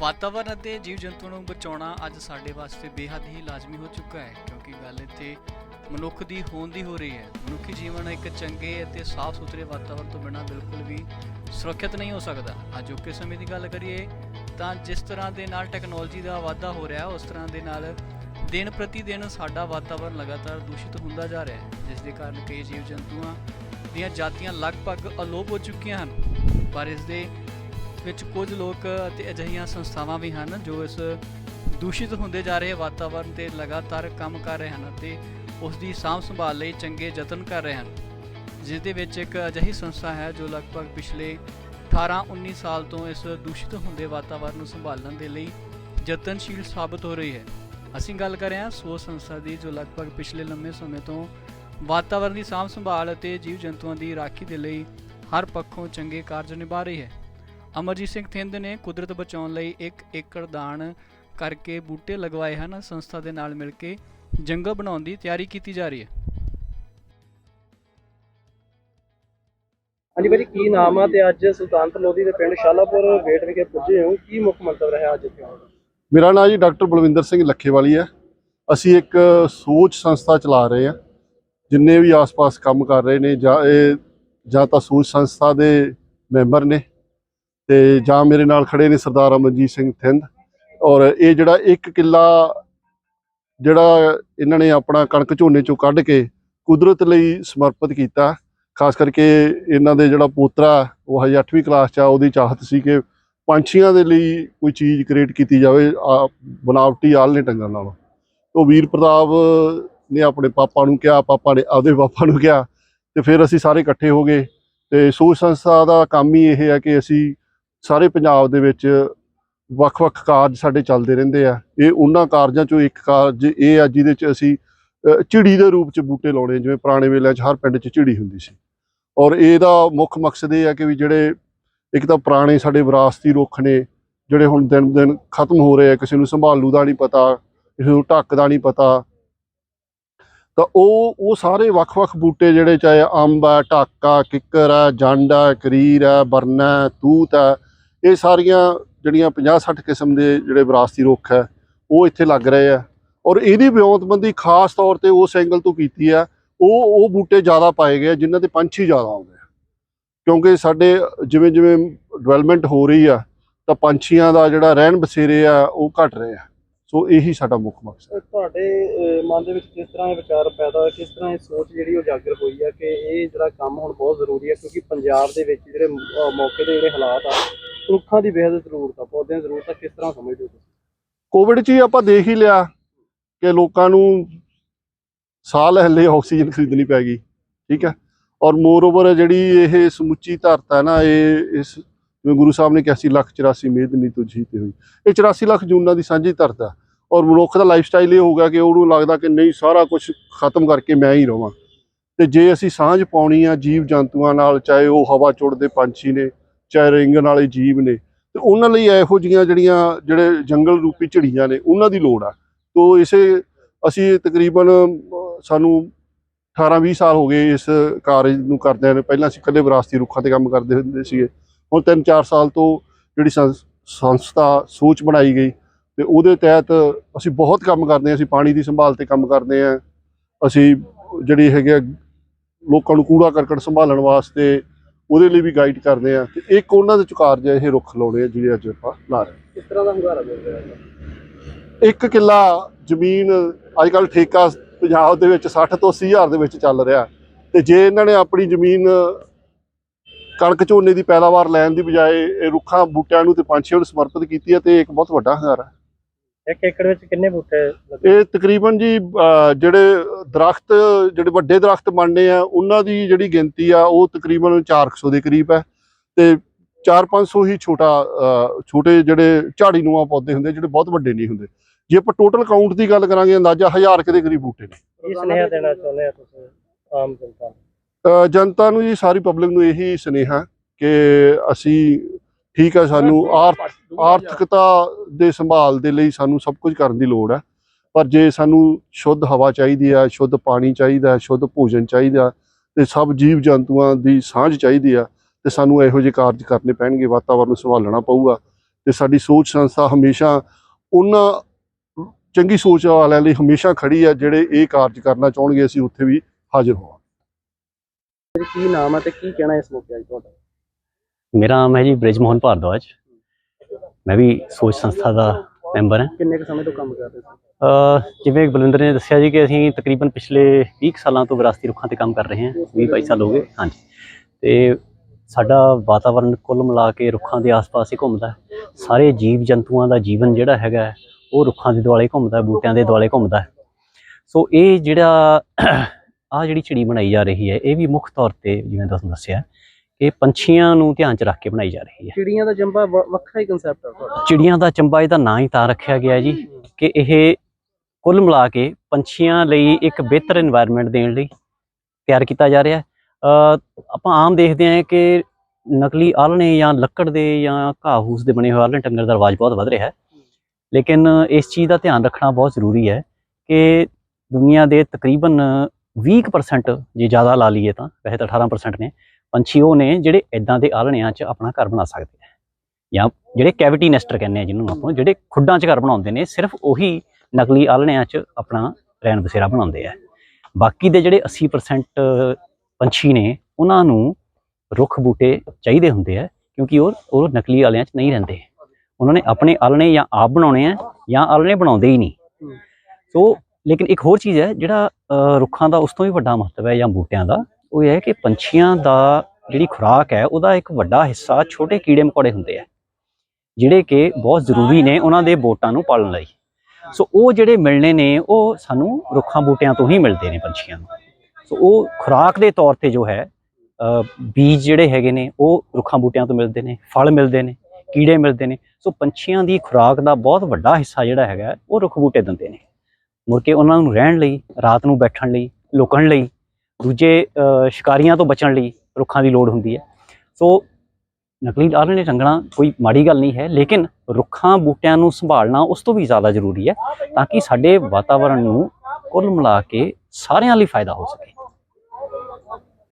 ਵਾਤਾਵਰਣ ਅਤੇ ਜੀਵ ਜੰਤੂਆਂ ਨੂੰ ਬਚਾਉਣਾ ਅੱਜ ਸਾਡੇ ਵਾਸਤੇ ਬੇਹੱਦ ਹੀ ਲਾਜ਼ਮੀ ਹੋ ਚੁੱਕਾ ਹੈ, ਕਿਉਂਕਿ ਗੱਲ ਇੱਥੇ ਮਨੁੱਖ ਦੀ ਹੋਂਦ ਦੀ ਹੋ ਰਹੀ ਹੈ। ਮਨੁੱਖੀ ਜੀਵਨ ਇੱਕ ਚੰਗੇ ਅਤੇ ਸਾਫ਼ ਸੁਥਰੇ ਵਾਤਾਵਰਣ ਤੋਂ ਬਿਨਾਂ ਬਿਲਕੁਲ ਵੀ ਸੁਰੱਖਿਅਤ ਨਹੀਂ ਹੋ ਸਕਦਾ। ਅਜੋਕੇ ਸਮੇਂ ਦੀ ਗੱਲ ਕਰੀਏ ਤਾਂ ਜਿਸ ਤਰ੍ਹਾਂ ਦੇ ਨਾਲ ਟੈਕਨੋਲੋਜੀ ਦਾ ਵਾਧਾ ਹੋ ਰਿਹਾ, ਉਸ ਤਰ੍ਹਾਂ ਦੇ ਨਾਲ ਦਿਨ ਪ੍ਰਤੀ ਦਿਨ ਸਾਡਾ ਵਾਤਾਵਰਣ ਲਗਾਤਾਰ ਦੂਸ਼ਿਤ ਹੁੰਦਾ ਜਾ ਰਿਹਾ ਹੈ, ਜਿਸ ਦੇ ਕਾਰਨ ਕਈ ਜੀਵ ਜੰਤੂਆਂ ਦੀਆਂ ਜਾਤੀਆਂ ਲਗਭਗ ਅਲੋਪ ਹੋ ਚੁੱਕੀਆਂ ਹਨ। ਪਰ ਇਸ ਦੇ ਵਿੱਚ ਕੁਝ ਲੋਕ ਅਤੇ ਅਜਿਹੀਆਂ ਸੰਸਥਾਵਾਂ ਵੀ ਹਨ ਜੋ ਇਸ ਦੂਸ਼ਿਤ ਹੁੰਦੇ ਜਾ ਰਹੇ ਵਾਤਾਵਰਣ ਤੇ ਲਗਾਤਾਰ ਕੰਮ ਕਰ ਰਹੇ ਹਨ ਅਤੇ ਉਸ ਦੀ ਸਾਂਭ ਸੰਭਾਲ ਲਈ ਚੰਗੇ ਯਤਨ ਕਰ ਰਹੇ ਹਨ। ਜਿਸ ਦੇ ਵਿੱਚ ਇੱਕ ਅਜਿਹੀ ਸੰਸਥਾ ਹੈ ਜੋ ਲਗਭਗ ਪਿਛਲੇ 18-19 ਸਾਲ ਤੋਂ ਇਸ ਦੂਸ਼ਿਤ ਹੁੰਦੇ ਵਾਤਾਵਰਣ ਨੂੰ ਸੰਭਾਲਣ ਦੇ ਲਈ ਯਤਨਸ਼ੀਲ ਸਾਬਤ ਹੋ ਰਹੀ ਹੈ। ਅਸੀਂ ਗੱਲ ਕਰ ਰਹੇ ਹਾਂ ਸੋ ਸੰਸਥਾ ਦੀ ਜੋ ਲਗਭਗ ਪਿਛਲੇ ਲੰਮੇ ਸਮੇਂ ਤੋਂ ਵਾਤਾਵਰਣ ਦੀ ਸਾਂਭ ਸੰਭਾਲ ਅਤੇ ਜੀਵ ਜੰਤੂਆਂ ਦੀ ਰਾਖੀ ਦੇ ਲਈ ਹਰ ਪੱਖੋਂ ਚੰਗੇ ਕਾਰਜ ਨਿਭਾ ਰਹੀ ਹੈ। ਅਮਰਜੀਤ ਸਿੰਘ ਥਿੰਦ ਨੇ ਕੁਦਰਤ ਬਚਾਉਣ ਲਈ 1 ਏਕੜ ਦਾਨ ਕਰਕੇ ਬੂਟੇ ਲਗਵਾਏ ਹਨ। ਸੰਸਥਾ ਦੇ ਨਾਲ ਮਿਲ ਕੇ ਜੰਗਲ ਬਣਾਉਣ ਦੀ ਤਿਆਰੀ ਕੀਤੀ ਜਾ ਰਹੀ ਹੈ। ਹਾਂਜੀ ਭਾਜੀ ਕੀ ਨਾਮ ਆ ਤੇ ਅੱਜ ਸੁਲਤਾਨਪੁਰ ਲੋਧੀ ਦੇ ਪਿੰਡ ਸ਼ਾਲਾਪੁਰ ਵੇਟ ਵਿਖੇ ਪੁੱਜੇ ਹੋ। ਕੀ ਮੁੱਖ ਮੰਤਵ ਰਿਹਾ ਅੱਜ ਇੱਥੇ ਮੇਰਾ ਨਾਮ ਜੀ ਡਾਕਟਰ ਬਲਵਿੰਦਰ ਸਿੰਘ ਲੱਖੇਵਾਲੀ ਹੈ। ਅਸੀਂ ਇੱਕ ਸੋਚ ਸੰਸਥਾ ਚਲਾ ਰਹੇ ਹਾਂ। ਜਿੰਨੇ ਵੀ ਆਸ-ਪਾਸ ਕੰਮ ਕਰ ਰਹੇ ਨੇ ਜਾਂ ਇਹ ਜਾਂ ਤਾਂ ਸੋਚ ਸੰਸਥਾ ਦੇ ਮੈਂਬਰ ਨੇ ਤੇ ਜਾਂ ਮੇਰੇ ਨਾਲ ਖੜੇ ਨੇ ਸਰਦਾਰ ਅਮਨਜੀਤ ਸਿੰਘ ਥਿੰਦ। ਔਰ ਇਹ ਜਿਹੜਾ ਇੱਕ ਕਿੱਲਾ ਜਿਹੜਾ ਇਹਨਾਂ ਨੇ ਆਪਣਾ ਕਣਕ ਝੋਨੇ ਚੋਂ ਕੱਢ ਕੇ ਕੁਦਰਤ ਲਈ ਸਮਰਪਿਤ ਕੀਤਾ, ਖਾਸ ਕਰਕੇ ਇਹਨਾਂ ਦੇ ਜਿਹੜਾ ਪੋਤਰਾ, ਉਹ ਹਜੇ 8ਵੀਂ ਕਲਾਸ 'ਚ ਆ, ਉਹਦੀ ਚਾਹਤ ਸੀ ਕਿ ਪੰਛੀਆਂ ਦੇ ਲਈ ਕੋਈ ਚੀਜ਼ ਕ੍ਰੀਏਟ ਕੀਤੀ ਜਾਵੇ, ਆ ਬਨਾਵਟੀ ਆਲ੍ਹਣੇ ਟੰਗਣ ਨਾਲੋਂ। ਉਹ ਵੀਰ ਪ੍ਰਤਾਪ ਨੇ ਆਪਣੇ ਪਾਪਾ ਨੂੰ ਕਿਹਾ, ਪਾਪਾ ਨੇ ਆਪਦੇ ਪਾਪਾ ਨੂੰ ਕਿਹਾ, ਤੇ ਫਿਰ ਅਸੀਂ ਸਾਰੇ ਇਕੱਠੇ ਹੋ ਗਏ। ਤੇ ਸੋਚ ਸੰਸਥਾ ਦਾ ਕੰਮ ਹੀ ਇਹ ਹੈ ਕਿ ਅਸੀਂ ਸਾਰੇ ਪੰਜਾਬ ਦੇ ਵਿੱਚ ਵੱਖ-ਵੱਖ ਕਾਰਜ ਸਾਡੇ ਚੱਲਦੇ ਰਹਿੰਦੇ ਆ। ਇਹ ਉਹਨਾਂ ਕਾਰਜਾਂ ਚੋਂ ਇੱਕ ਕਾਰਜ ਇਹ ਆ ਜਿਹਦੇ ਚ ਅਸੀਂ ਝਿੜੀ ਦੇ ਰੂਪ ਚ ਬੂਟੇ ਲਾਉਣੇ ਜਿਵੇਂ ਪੁਰਾਣੇ ਵੇਲਿਆਂ ਚ ਹਰ ਪਿੰਡ ਚ ਝਿੜੀ ਹੁੰਦੀ ਸੀ। ਔਰ ਇਹਦਾ ਮੁੱਖ ਮਕਸਦ ਇਹ ਆ ਕਿ ਵੀ ਜਿਹੜੇ ਇੱਕ ਤਾਂ ਪੁਰਾਣੇ ਸਾਡੇ ਵਿਰਾਸਤੀ ਰੁੱਖ ਨੇ ਜਿਹੜੇ ਹੁਣ ਦਿਨ ਦਿਨ ਖਤਮ ਹੋ ਰਹੇ ਆ ਕਿਸੇ ਨੂੰ ਸੰਭਾਲੂ ਦਾ ਨਹੀਂ ਪਤਾ ਕਿਸੇ ਨੂੰ ਢੱਕ ਦਾ ਨਹੀਂ ਪਤਾ। ਤਾਂ ਉਹ ਉਹ ਸਾਰੇ ਵੱਖ-ਵੱਖ ਬੂਟੇ ਜਿਹੜੇ ਚਾਹੇ ਅੰਬ ਆ ਢਾਕਾ ਕਿੱਕਰ ਆ ਜੰਡ ਆ ਕਰੀਰ ਆ ਬਰਨਾ ਹੈ, ਤੂਤ ਆ ਇਹ ਸਾਰੀਆਂ ਜਿਹੜੀਆਂ 50-60 ਕਿਸਮ ਦੇ ਜਿਹੜੇ ਵਿਰਾਸਤੀ ਰੁੱਖ ਹੈ, ਉਹ ਇੱਥੇ ਲੱਗ ਰਹੇ ਆ। ਔਰ ਇਹਦੀ ਵਿਉਂਤਬੰਦੀ ਖਾਸ ਤੌਰ ਤੇ ਉਸ ਐਂਗਲ ਤੋਂ ਕੀਤੀ ਆ। ਉਹ ਉਹ ਬੂਟੇ ਜ਼ਿਆਦਾ ਪਾਏ ਗਏ ਆ, ਜਿਨ੍ਹਾਂ ਤੇ ਪੰਛੀ ਜ਼ਿਆਦਾ ਆਉਂਦੇ ਆ। ਕਿਉਂਕਿ ਸਾਡੇ ਜਿਵੇਂ ਜਿਵੇਂ ਡਿਵੈਲਪਮੈਂਟ ਹੋ ਰਹੀ ਆ, ਤਾਂ ਪੰਛੀਆਂ ਦਾ ਜਿਹੜਾ ਰਹਿਣ ਬਸੇਰੇ ਆ, ਉਹ ਘਟ ਰਹੇ ਆ। ਸੋ ਇਹੀ ਸਾਡਾ ਮੁੱਖ ਮਕਸਦ ਹੈ ਤੁਹਾਡੇ ਮਨ ਦੇ ਵਿੱਚ ਕਿਸ ਤਰ੍ਹਾਂ ਇਹ ਵਿਚਾਰ ਪੈਦਾ ਹੋਇਆ? ਕਿਸ ਤਰ੍ਹਾਂ ਇਹ ਸੋਚ ਜਿਹੜੀ ਉਹ ਉਜਾਗਰ ਹੋਈ ਆ ਕਿ ਇਹ ਜਿਹੜਾ ਕੰਮ ਹੁਣ ਬਹੁਤ ਜ਼ਰੂਰੀ ਹੈ ਕਿਉਂਕਿ ਪੰਜਾਬ ਦੇ ਵਿੱਚ ਜਿਹੜੇ ਮੌਕੇ ਦੇ ਜਿਹੜੇ ਹਾਲਾਤ ਆ ਰੁੱਖਾਂ ਦੀ ਬੇਹੱਦ ਜ਼ਰੂਰਤ ਆ, ਪੌਦਿਆਂ ਦੀ ਜ਼ਰੂਰਤ ਆ, ਕਿਸ ਤਰ੍ਹਾਂ ਸਮਝਦੇ ਹੋ ਤੁਸੀਂ? ਕੋਵਿਡ 'ਚ ਹੀ ਆਪਾਂ ਦੇਖ ਹੀ ਲਿਆ ਕਿ ਲੋਕਾਂ ਨੂੰ ਸਾਹ ਲੈਣ ਲਈ, ਆਕਸੀਜਨ ਖਰੀਦਣੀ ਪੈ ਗਈ, ਠੀਕ ਹੈ। ਔਰ ਮੋਰ ਓਵਰ ਜਿਹੜੀ ਇਹ ਸਮੁੱਚੀ ਧਰਤ ਹੈ ਨਾ, ਇਹ ਇਸ ਜਿਵੇਂ ਗੁਰੂ ਸਾਹਿਬ ਨੇ ਕਿਹਾ ਸੀ, ਲੱਖ 84 ਮੇਦ ਨਹੀਂ ਤੁਝੀ ਤੇ ਹੋਈ। ਇਹ 84 ਲੱਖ ਜੂਨਾਂ ਦੀ ਸਾਂਝੀ ਧਰਤ ਹੈ ਔਰ ਮਨੁੱਖ ਦਾ ਲਾਈਫ ਸਟਾਈਲ ਇਹ ਹੋ ਗਿਆ ਕਿ ਉਹਨੂੰ ਲੱਗਦਾ ਕਿ ਨਹੀਂ, ਸਾਰਾ ਕੁਝ ਖਤਮ ਕਰਕੇ ਮੈਂ ਹੀ ਰਵਾਂ। ਤੇ ਜੇ ਅਸੀਂ ਸਾਂਝ ਪਾਉਣੀ ਆ ਜੀਵ ਜੰਤੂਆਂ ਨਾਲ, ਚਾਹੇ ਉਹ ਹਵਾ ਚੁੜਦੇ ਪੰਛੀ ਨੇ ਚਾਹੇ ਰਿੰਗਣ ਵਾਲੇ ਜੀਵ ਨੇ ਤੇ ਉਹਨਾਂ ਲਈ ਇਹੋ ਜਿਹੀਆਂ ਜਿਹੜੀਆਂ ਜਿਹੜੇ ਜੰਗਲ ਰੂਪੀ ਝੜੀਆਂ ਨੇ ਉਹਨਾਂ ਦੀ ਲੋੜ ਆ। ਤੋ ਇਸੇ ਅਸੀਂ ਤਕਰੀਬਨ ਸਾਨੂੰ 18-20 ਸਾਲ ਹੋ ਗਏ ਇਸ ਕਾਰਜ ਨੂੰ ਕਰਦਿਆਂ ਨੇ। ਪਹਿਲਾਂ ਅਸੀਂ ਇਕੱਲੇ ਵਿਰਾਸਤੀ ਰੁੱਖਾਂ ਤੇ ਕੰਮ ਕਰਦੇ ਹੁੰਦੇ ਸੀਗੇ। ਹੁਣ 3-4 ਸਾਲ ਤੋਂ ਜਿਹੜੀ ਸੰਸ- ਸੰਸਥਾ ਸੋਚ ਬਣਾਈ ਗਈ ਤੇ ਉਹਦੇ ਤਹਿਤ ਅਸੀਂ ਬਹੁਤ ਕੰਮ ਕਰਦੇ ਹਾਂ। ਅਸੀਂ ਪਾਣੀ ਦੀ ਸੰਭਾਲ ਤੇ ਕੰਮ ਕਰਦੇ ਹਾਂ। ਅਸੀਂ ਜਿਹੜੀ ਹੈਗੇ ਆ, ਲੋਕਾਂ ਨੂੰ ਕੂੜਾ ਕਰਕਟ ਸੰਭਾਲਣ ਵਾਸਤੇ ਉਹਦੇ ਲਈ ਵੀ ਗਾਈਡ ਕਰਦੇ ਆ ਤੇ ਇੱਕ ਉਹਨਾਂ ਦੇ ਚੁਕਾਰ ਜੇ ਇਹ ਰੁੱਖ ਲਾਉਣੇ ਆ ਜਿਹੜੇ ਅੱਜ ਆਪਾਂ ਲਾ ਰਹੇ ਕਿਸ ਤਰ੍ਹਾਂ ਦਾ ਹੁੰਗਾਰਾ ਮਿਲ ਰਿਹਾ ਹੈ। ਇੱਕ ਕਿੱਲਾ ਜ਼ਮੀਨ ਅੱਜ ਕੱਲ ਠੇਕਾ ਪੰਜਾਬ ਦੇ ਵਿੱਚ 60 ਤੋਂ 80 ਹਜ਼ਾਰ ਦੇ ਵਿੱਚ ਚੱਲ ਰਿਹਾ ਤੇ ਜੇ ਇਹਨਾਂ ਨੇ ਆਪਣੀ ਜ਼ਮੀਨ ਕਣਕ ਝੋਨੇ ਦੀ ਪੈਦਾਵਾਰ ਲੈਣ ਦੀ ਬਜਾਏ ਇਹ ਰੁੱਖਾਂ ਬੂਟਿਆਂ ਨੂੰ ਤੇ ਪੰਛੀਆਂ ਨੂੰ ਸਮਰਪਿਤ ਕੀਤੀ ਹੈ ਤੇ ਇਹ ਇੱਕ ਬਹੁਤ ਵੱਡਾ ਹੰਗਾਰਾ ਹੈ ਇੱਕ ਏਕੜ ਵਿੱਚ ਕਿੰਨੇ ਬੂਟੇ ਲੱਗੇ? ਇਹ ਤਕਰੀਬਨ ਜੀ ਅਹ, ਜਿਹੜੇ ਦਰਖਤ ਜਿਹੜੇ ਵੱਡੇ ਦਰਖਤ ਬਣਨੇ ਆ ਉਹਨਾਂ ਦੀ ਜਿਹੜੀ ਗਿਣਤੀ ਆ ਉਹ ਤਕਰੀਬਨ 400 ਦੇ ਕਰੀਬ ਹੈ ਤੇ 4-500 ਹੀ ਛੋਟਾ ਅਹ, ਛੋਟੇ ਜਿਹੜੇ ਝਾੜੀ ਨੂਆ ਪੌਦੇ ਹੁੰਦੇ ਜਿਹੜੇ ਬਹੁਤ ਵੱਡੇ ਨਹੀਂ ਹੁੰਦੇ। ਜੇ ਆਪਾਂ ਟੋਟਲ ਕਾਊਂਟ ਦੀ ਗੱਲ ਕਰਾਂਗੇ ਅੰਦਾਜ਼ਾ 1000 ਕੁ ਦੇ ਕਰੀਬ ਬੂਟੇ ਨੇ। ਕੀ ਸੁਨੇਹਾ ਦੇਣਾ ਚਾਹੁੰਦੇ ਆ ਤੁਸੀਂ ਆਮ ਜਨਤਾ ਨੂੰ? ਅਹ, ਜਨਤਾ ਨੂੰ ਜੀ ਸਾਰੀ ਪਬਲਿਕ ਨੂੰ ਇਹੀ ਸੁਨੇਹਾ ਕਿ ਅਸੀਂ ਠੀਕ ਹੈ ਸਾਨੂੰ ਆਰਥ ਆਰਥਿਕਤਾ ਦੇ ਸੰਭਾਲ ਦੇ ਲਈ ਸਾਨੂੰ ਸਭ ਕੁਝ ਕਰਨ ਦੀ ਲੋੜ ਹੈ ਪਰ ਜੇ ਸਾਨੂੰ ਸ਼ੁੱਧ ਹਵਾ ਚਾਹੀਦੀ ਹੈ ਸ਼ੁੱਧ ਪਾਣੀ ਚਾਹੀਦਾ ਹੈ ਸ਼ੁੱਧ ਭੋਜਨ ਚਾਹੀਦਾ ਤੇ ਸਭ ਜੀਵ ਜੰਤੂਆਂ ਦੀ ਸਾਂਝ ਚਾਹੀਦੀ ਆ ਤੇ ਸਾਨੂੰ ਇਹੋ ਜਿਹੇ ਕਾਰਜ ਕਰਨੇ ਪੈਣਗੇ ਵਾਤਾਵਰਨ ਨੂੰ ਸੰਭਾਲਣਾ ਪਊਗਾ। ਤੇ ਸਾਡੀ ਸੋਚ ਸੰਸਥਾ ਹਮੇਸ਼ਾ ਉਹਨਾਂ ਚੰਗੀ ਸੋਚ ਵਾਲਿਆਂ ਲਈ ਹਮੇਸ਼ਾ ਖੜੀ ਹੈ ਜਿਹੜੇ ਇਹ ਕਾਰਜ ਕਰਨਾ ਚਾਹੁਣਗੇ ਅਸੀਂ ਉੱਥੇ ਵੀ ਹਾਜ਼ਰ ਹੋਵਾਂਗੇ। ਕੀ ਨਾਮ ਹੈ ਤੇ ਕੀ ਕਹਿਣਾ ਇਸ ਮੌਕੇ ਅੱਜ ਤੁਹਾਡਾ? ਮੇਰਾ ਨਾਮ ਹੈ ਜੀ ਬ੍ਰਿਜਮੋਹਨ ਭਾਰਦਵਾਜ। ਮੈਂ ਵੀ ਸੋਚ ਸੰਸਥਾ ਦਾ ਮੈਂਬਰ ਹਾਂ। ਕਿੰਨੇ ਕੁ ਸਮੇਂ ਤੋਂ ਕੰਮ ਕਰ ਰਹੇ ਅਹ ਜਿਵੇਂ ਬਲਵਿੰਦਰ ਨੇ ਦੱਸਿਆ ਜੀ ਕਿ ਅਸੀਂ ਤਕਰੀਬਨ ਪਿਛਲੇ 20 ਕੁ ਸਾਲਾਂ ਤੋਂ ਵਿਰਾਸਤੀ ਰੁੱਖਾਂ ਤੇ ਕੰਮ ਕਰ ਰਹੇ ਹਾਂ। 20 22 ਸਾਲ ਹੋ ਗਏ ਹਾਂਜੀ। ਤੇ ਸਾਡਾ ਵਾਤਾਵਰਣ ਕੁੱਲ ਮਿਲਾ ਕੇ ਰੁੱਖਾਂ ਦੇ ਆਸ-ਪਾਸ ਹੀ ਘੁੰਮਦਾ ਹੈ। ਸਾਰੇ ਜੀਵ ਜੰਤੂਆਂ ਦਾ ਜੀਵਨ ਜਿਹੜਾ ਹੈਗਾ ਹੈ, ਉਹ ਰੁੱਖਾਂ ਦੇ ਦੁਆਲੇ ਘੁੰਮਦਾ ਹੈ, ਬੂਟਿਆਂ ਦੇ ਦੁਆਲੇ ਘੁੰਮਦਾ ਹੈ। ਸੋ ਇਹ ਜਿਹੜਾ ਆ ਜਿਹੜੀ ਚਿੜੀ ਬਣਾਈ ਜਾ ਰਹੀ ਹੈ ਇਹ ਵੀ ਮੁੱਖ ਤੌਰ ਤੇ ਜਿਵੇਂ ਤੁਹਾਨੂੰ ਦੱਸਿਆ ਇਹ ਪੰਛੀਆਂ ਨੂੰ ਧਿਆਨ ਚ ਰੱਖ ਕੇ ਬਣਾਈ ਜਾ ਰਹੀ ਹੈ। ਚਿੜੀਆਂ ਦਾ ਚੰਬਾ ਵੱਖਰਾ ਹੀ ਕਨਸੈਪਟ ਹੈ ਤੁਹਾਡਾ। ਚਿੜੀਆਂ ਦਾ ਚੰਬਾ ਇਹਦਾ ਨਾਂ ਹੀ ਤਾਂ ਰੱਖਿਆ ਗਿਆ ਜੀ ਕਿ ਇਹ ਕੁੱਲ ਮਿਲਾ ਕੇ ਪੰਛੀਆਂ ਲਈ ਇੱਕ ਬਿਹਤਰ এনवायरमेंट ਦੇਣ ਲਈ ਤਿਆਰ ਕੀਤਾ ਜਾ ਰਿਹਾ ਆਪਾਂ ਆਮ ਦੇਖਦੇ ਹਾਂ ਕਿ ਨਕਲੀ ਆਲਣੇ ਜਾਂ ਲੱਕੜ ਦੇ ਜਾਂ ਘਾਹ ਹੂਸ ਦੇ ਬਣੇ ਹੋਏ ਆਲਣੇ ਟੰਗਰ ਦਾ ਰਵਾਜ ਬਹੁਤ ਵੱਧ ਰਿਹਾ ਹੈ। ਲੇਕਿਨ ਇਸ ਚੀਜ਼ ਦਾ ਧਿਆਨ ਰੱਖਣਾ ਬਹੁਤ ਜ਼ਰੂਰੀ ਹੈ ਕਿ ਦੁਨੀਆ ਦੇ ਤਕਰੀਬਨ 20% ਜੇ ਜ਼ਿਆਦਾ ਲਾ ਲਈਏ ਤਾਂ ਵੈਸੇ ਤਾਂ 18% ਨੇ ਪੰਛੀ ਉਹ ਨੇ ਜਿਹੜੇ ਇਦਾਂ ਦੇ ਆਲਣਿਆਂ 'ਚ ਆਪਣਾ ਘਰ ਬਣਾ ਸਕਦੇ ਆ। ਜਾਂ ਜਿਹੜੇ ਕੈਵਿਟੀ ਨੈਸਟਰ ਕਹਿੰਦੇ ਆ ਜਿਹਨੂੰ ਆਪਾਂ ਜਿਹੜੇ ਖੁੱਡਾਂ 'ਚ ਘਰ ਬਣਾਉਂਦੇ ਨੇ ਸਿਰਫ ਉਹੀ ਨਕਲੀ ਆਲਣਿਆਂ 'ਚ ਆਪਣਾ ਰਹਿਣ ਬਸੇਰਾ ਬਣਾਉਂਦੇ ਆ। ਬਾਕੀ ਦੇ ਜਿਹੜੇ 80% ਪੰਛੀ ਨੇ ਉਹਨਾਂ ਨੂੰ ਰੁੱਖ ਬੂਟੇ ਚਾਹੀਦੇ ਹੁੰਦੇ ਆ ਕਿਉਂਕਿ ਉਹ ਉਹ ਨਕਲੀ ਆਲਿਆਂ 'ਚ ਨਹੀਂ ਰਹਿੰਦੇ। ਉਹਨਾਂ ਨੇ ਆਪਣੇ ਆਲਣੇ ਜਾਂ ਆਪ ਬਣਾਉਣੇ ਆ ਜਾਂ ਆਲਣੇ ਬਣਾਉਂਦੇ ਹੀ ਨਹੀਂ। ਸੋ ਲੇਕਿਨ ਇੱਕ ਹੋਰ ਚੀਜ਼ ਹੈ ਜਿਹੜਾ ਰੁੱਖਾਂ ਦਾ ਉਸ ਤੋਂ ਵੀ ਵੱਡਾ ਮਹੱਤਵ ਹੈ ਜਾਂ ਬੂਟਿਆਂ ਦਾ ਉਹ ਇਹ ਹੈ ਕਿ ਪੰਛੀਆਂ ਦਾ ਜਿਹੜੀ ਖੁਰਾਕ ਹੈ, ਉਹਦਾ ਇੱਕ ਵੱਡਾ ਹਿੱਸਾ ਛੋਟੇ ਕੀੜੇ ਮਕੌੜੇ ਹੁੰਦੇ ਆ, ਜਿਹੜੇ ਕਿ ਬਹੁਤ ਜ਼ਰੂਰੀ ਨੇ ਉਹਨਾਂ ਦੇ ਬੋਟਾਂ ਨੂੰ ਪਾਲਣ ਲਈ। ਸੋ ਉਹ ਜਿਹੜੇ ਮਿਲਣੇ ਨੇ, ਉਹ ਸਾਨੂੰ ਰੁੱਖਾਂ ਬੂਟਿਆਂ ਤੋਂ ਹੀ ਮਿਲਦੇ ਨੇ ਪੰਛੀਆਂ ਨੂੰ। ਸੋ ਉਹ ਖੁਰਾਕ ਦੇ ਤੌਰ ਤੇ ਜੋ ਹੈ ਬੀਜ ਜਿਹੜੇ ਹੈਗੇ ਨੇ, ਉਹ ਰੁੱਖਾਂ ਬੂਟਿਆਂ ਤੋਂ ਮਿਲਦੇ ਨੇ, ਫਲ ਮਿਲਦੇ ਨੇ, ਕੀੜੇ ਮਿਲਦੇ ਨੇ। ਸੋ ਪੰਛੀਆਂ ਦੀ ਖੁਰਾਕ ਦਾ ਬਹੁਤ ਵੱਡਾ ਹਿੱਸਾ ਜਿਹੜਾ ਹੈਗਾ, ਉਹ ਰੁੱਖ ਬੂਟੇ ਦਿੰਦੇ ਨੇ। ਮੁੜ ਕੇ ਉਹਨਾਂ ਨੂੰ ਰਹਿਣ ਲਈ, ਰਾਤ ਨੂੰ ਬੈਠਣ ਲਈ, ਲੁਕਣ ਲਈ ਦੂਜੇ ਸ਼ਿਕਾਰੀਆਂ ਤੋਂ ਬਚਣ ਲਈ ਰੁੱਖਾਂ ਦੀ ਲੋੜ ਹੁੰਦੀ ਹੈ। ਸੋ ਨਕਲੀ ਆਲਣੇ ਟੰਗਣਾ ਕੋਈ ਮਾੜੀ ਗੱਲ ਨਹੀਂ ਹੈ, ਲੇਕਿਨ ਰੁੱਖਾਂ ਬੂਟਿਆਂ ਨੂੰ ਸੰਭਾਲਣਾ ਉਸ ਤੋਂ ਵੀ ਜ਼ਿਆਦਾ ਜ਼ਰੂਰੀ ਹੈ ਤਾਂ ਕਿ ਸਾਡੇ ਵਾਤਾਵਰਣ ਨੂੰ ਕੁੱਲ ਮਿਲਾ ਕੇ ਸਾਰਿਆਂ ਲਈ ਫਾਇਦਾ ਹੋ ਸਕੇ।